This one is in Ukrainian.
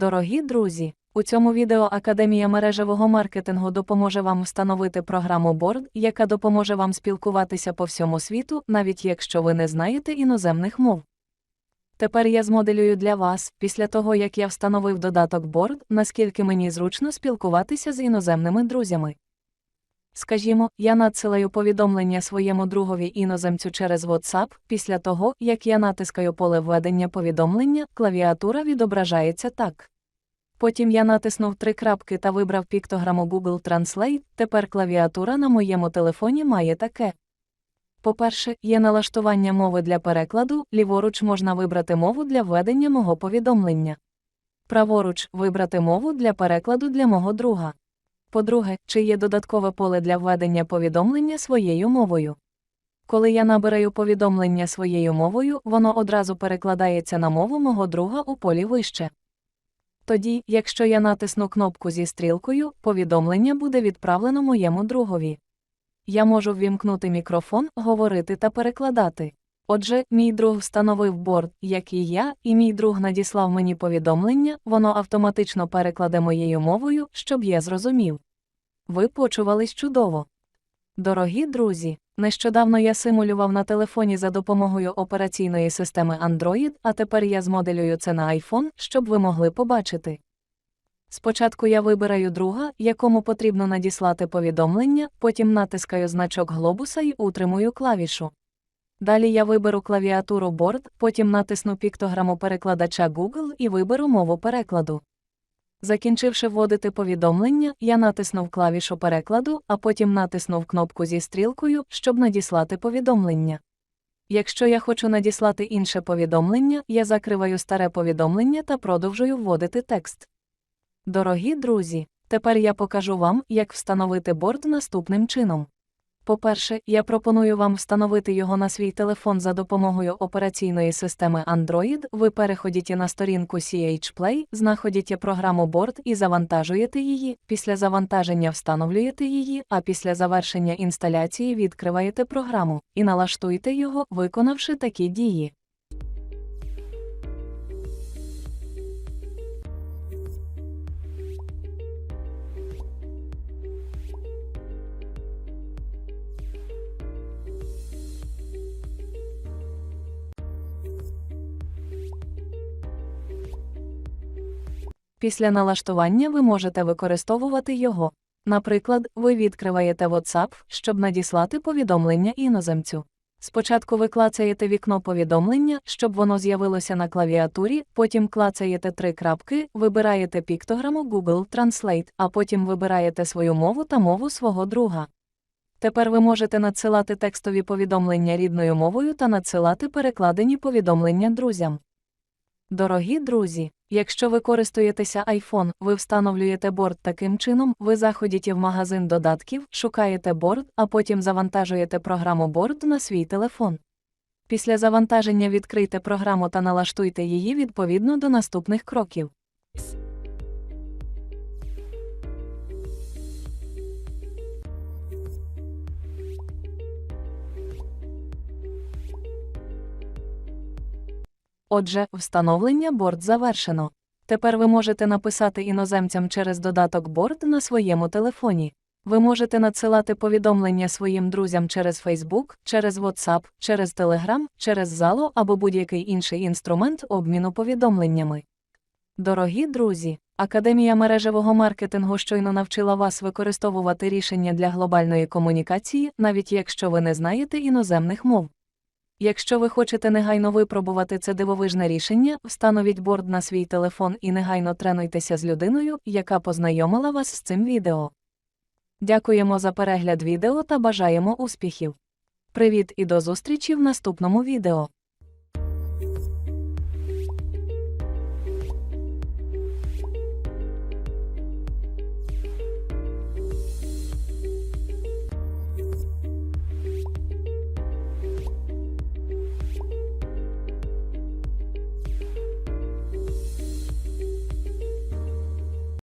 Дорогі друзі, у цьому відео Академія мережевого маркетингу допоможе вам встановити програму Board, яка допоможе вам спілкуватися по всьому світу, навіть якщо ви не знаєте іноземних мов. Тепер я змоделюю для вас, після того як я встановив додаток Board, наскільки мені зручно спілкуватися з іноземними друзями. Скажімо, я надсилаю повідомлення своєму другові іноземцю через WhatsApp, після того, як я натискаю поле введення повідомлення, клавіатура відображається так. Потім я натиснув три крапки та вибрав піктограму Google Translate, тепер клавіатура на моєму телефоні має таке. По-перше, є налаштування мови для перекладу, ліворуч можна вибрати мову для введення мого повідомлення. Праворуч вибрати мову для перекладу для мого друга. По-друге, чи є додаткове поле для введення повідомлення своєю мовою. Коли я набираю повідомлення своєю мовою, воно одразу перекладається на мову мого друга у полі вище. Тоді, якщо я натисну кнопку зі стрілкою, повідомлення буде відправлено моєму другові. Я можу ввімкнути мікрофон, говорити та перекладати. Отже, мій друг встановив борт, як і я, і мій друг надіслав мені повідомлення, воно автоматично перекладе моєю мовою, щоб я зрозумів. Ви почувались чудово. Дорогі друзі, нещодавно я симулював на телефоні за допомогою операційної системи Android, а тепер я змоделюю це на iPhone, щоб ви могли побачити. Спочатку я вибираю друга, якому потрібно надіслати повідомлення, потім натискаю значок глобуса і утримую клавішу. Далі я виберу клавіатуру Board, потім натисну піктограму перекладача Google і виберу мову перекладу. Закінчивши вводити повідомлення, я натиснув клавішу перекладу, а потім натиснув кнопку зі стрілкою, щоб надіслати повідомлення. Якщо я хочу надіслати інше повідомлення, я закриваю старе повідомлення та продовжую вводити текст. Дорогі друзі, тепер я покажу вам, як встановити борд наступним чином. По-перше, я пропоную вам встановити його на свій телефон за допомогою операційної системи Android. Ви переходите на сторінку CH Play, знаходите програму Board і завантажуєте її. Після завантаження встановлюєте її, а після завершення інсталяції відкриваєте програму і налаштуєте його, виконавши такі дії. Після налаштування ви можете використовувати його. Наприклад, ви відкриваєте WhatsApp, щоб надіслати повідомлення іноземцю. Спочатку ви клацаєте вікно повідомлення, щоб воно з'явилося на клавіатурі, потім клацаєте три крапки, вибираєте піктограму Google Translate, а потім вибираєте свою мову та мову свого друга. Тепер ви можете надсилати текстові повідомлення рідною мовою та надсилати перекладені повідомлення друзям. Дорогі друзі, якщо ви користуєтеся iPhone, ви встановлюєте борт таким чином, ви заходите в магазин додатків, шукаєте борт, а потім завантажуєте програму борт на свій телефон. Після завантаження відкрийте програму та налаштуйте її відповідно до наступних кроків. Отже, встановлення борт завершено. Тепер ви можете написати іноземцям через додаток борт на своєму телефоні. Ви можете надсилати повідомлення своїм друзям через Facebook, через WhatsApp, через Telegram, через Zalo або будь-який інший інструмент обміну повідомленнями. Дорогі друзі, Академія мережевого маркетингу щойно навчила вас використовувати рішення для глобальної комунікації, навіть якщо ви не знаєте іноземних мов. Якщо ви хочете негайно випробувати це дивовижне рішення, встановіть борд на свій телефон і негайно тренуйтеся з людиною, яка познайомила вас з цим відео. Дякуємо за перегляд відео та бажаємо успіхів. Привіт і до зустрічі в наступному відео.